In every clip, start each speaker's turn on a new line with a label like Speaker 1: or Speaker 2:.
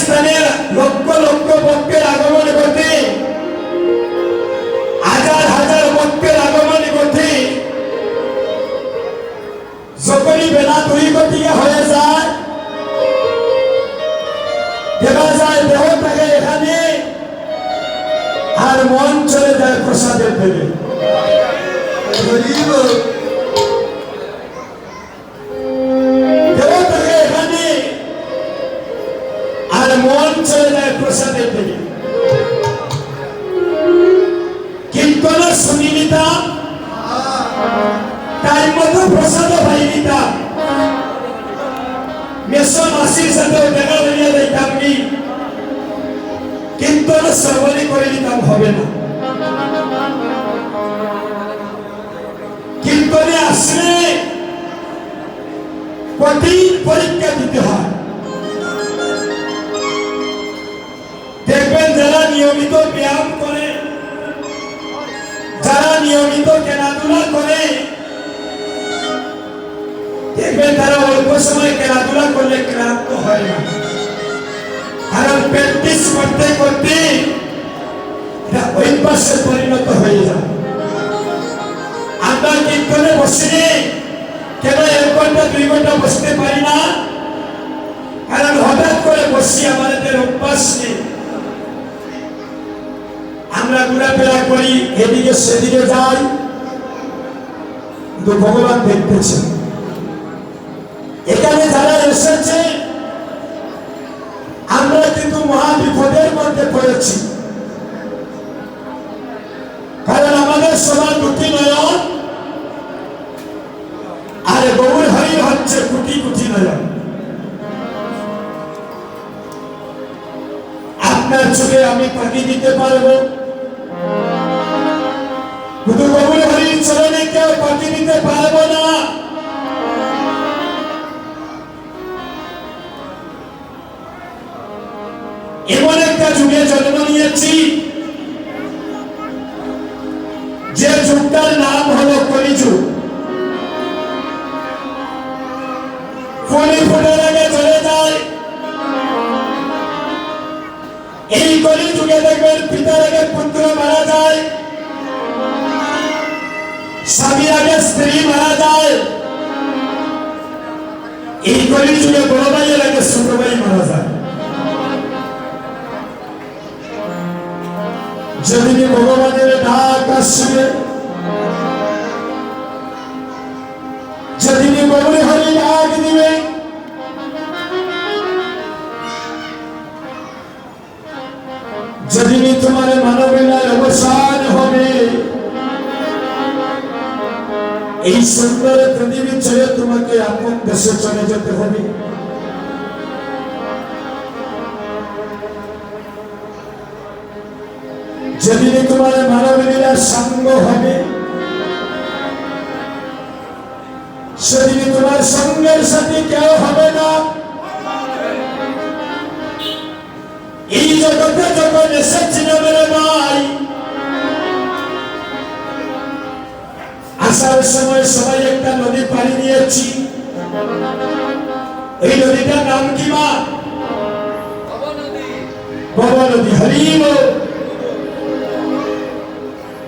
Speaker 1: স্থানে লক্ষ লক্ষ ভক্তের আগমন ঘটে। হাজার হাজার ভক্তের আগমন ঘটে। যখনই বেলা দুই গতিকে হয়ে যায় আর মন চলে যায় প্রসাদের দেবে চলে যায় প্রসাদের দিকে। কীর্তন শুনি নিতাম টাইম মতো প্রসাদ পাই নিতাম মেষ মাসির সাথেও দেখা হইয়া যাইতাম নি। কীর্তন শ্রবণই করে নিতাম হবে না। কীর্তনে আসলে কঠিন পরীক্ষা দিতে হয় নিয়মিত খেলাধুলা করে। দেখবেন তারা অল্প সময় খেলাধুলা করলে ক্লান্ত হয় না। কারণ প্র্যাকটিস করতে করতে এটা অভ্যাসে পরিণত হয়ে যায়। আমরা কীর্তনে বসে কেন এক ঘণ্টা, দুই ঘণ্টা বসতে পারি না? কারণ হঠাৎ করে বসি আমাদের অভ্যাস নেই। আমরা ঘোরাফেরা করি, এদিকে সেদিকে যাই। কিন্তু ভগবান দেখতেছেন। এখানে যারা এসেছে, আমরা কিন্তু মহা বিপদের মধ্যে পড়েছি। কারণ আমাদের সবার দুটি নয়ন, আর গৌর হরি হচ্ছে কুটি কুটি নয়ন। আপনার চোখে আমি পাখি দিতে পারব? গৌর হরির চরণে কেউ পাখি স্বামীর আগে স্ত্রী মারা যায় এই কলি যুগে বড় ভাইয়ের আগে ছোট ভাই মারা যায় যেদিন ভগবানের ডাক আসবে যেদিন গৌরী হরি ডাক দিবে যেদিন তোমার মানবেলার অবসান হবে এই সুন্দর পৃথিবী ছেড়ে তোমাকে আপন দেশে চলে যেতে হবে। যেদিন তোমার মানবীরা সঙ্গ হবে আসার সময় সবাই একটা নদী পাড়ি দিয়েছি। এই নদীটার নাম কি মা? বাবা নদী হরিব।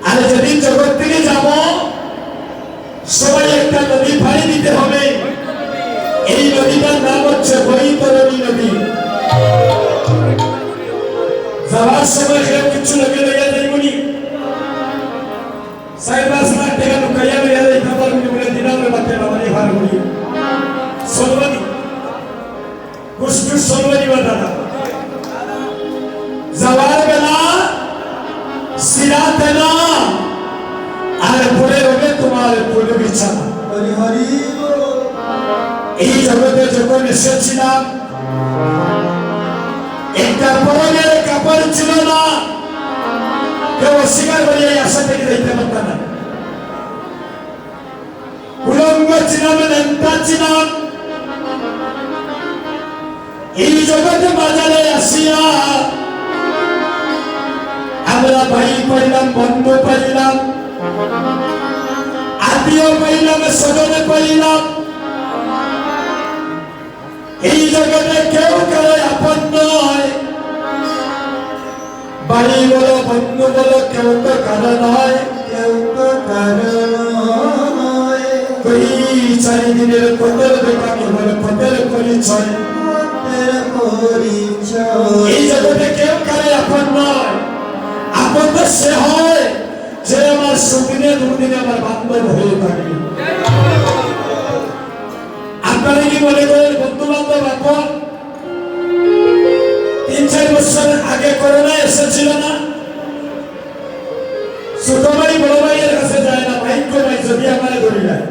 Speaker 1: আর যেদিন জগৎ থেকে যাব, সবাই একটা নদী দিতে হবে। এই নদীটার নাম হচ্ছে নদী। যাওয়ার সময় কিছু যাইবনি। সাহেব যাওয়ার বেলা সিরাতে না আর পড়ে হবে তোমার পড়ে বিছানা। এই জগতে যখন এসেছিলাম একটা পরনের কাপড় ছিল না কেউ অস্বীকার করে এই আশা থেকে দেখতে পারতাম না। উলঙ্গ ছিলাম লেন্তা ছিলাম এই জগতে বাজারে আসিয়া আমরা ভাই পাইলাম, বন্ধু পাইলাম, আত্মীয় পাইলাম, স্বজনে পাইলাম। এই জগতে কেউ কারও আপন নয়। ভাই বলো, বন্ধু বলো, কেউ তো কারও নয়,
Speaker 2: কেউ তো কারণ নয়।
Speaker 1: চারিদিনের পথের দোকানে বলে পথের পরিচয়
Speaker 2: পথের পরিচয়
Speaker 1: এই জগতে কেউ কারে আপন নয় আপন সে হয় যে আমার সুদিনে দুদিনে আমার বান্ধব হয়ে থাকে আপনারা মনে ছোট ভাই বড় ভাইয়ের কাছে যায় না ভাইক্য ভাই যদি আমার ধরে যায়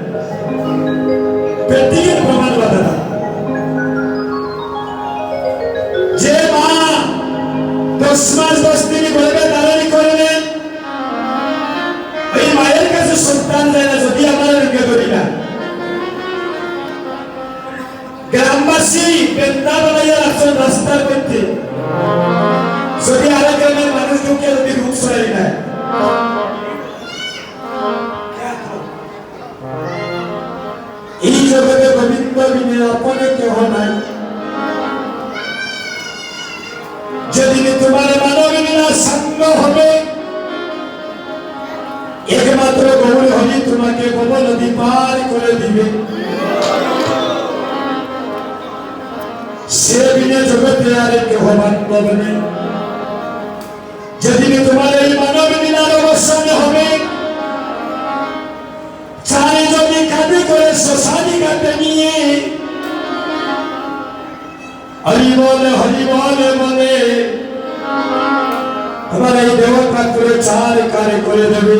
Speaker 1: দশ মাস দশ দিন গর্ভে ধারণী করলেন ওই মায়ের কাছে সন্তান যায় না যদি আমার রোগে ধরি না গ্রামবাসী বেন্দা বানাইয়া রাখছেন রাস্তার মধ্যে যদি আরও গ্রামের মানুষ ঢুকে যদি রূপ সরাই নেয় এই জগতে গোবিন্দ বিনে অপরে কেহ নাই যেদিন তোমার মানব বিনা সঙ্গ হবে। একমাত্র গৌর হরি তোমাকে গোব নদী পার করে দিবে। সে বিনে জগতে আর কেহ নেই যেদিন তোমার এই মানব বিনার অবসান হবে, চারি যদি কাঁদে করে শ্মশানি কাটে নিয়ে। হরি বলে বলে তোমার এই দেবতা করে চার কারে করে দেবে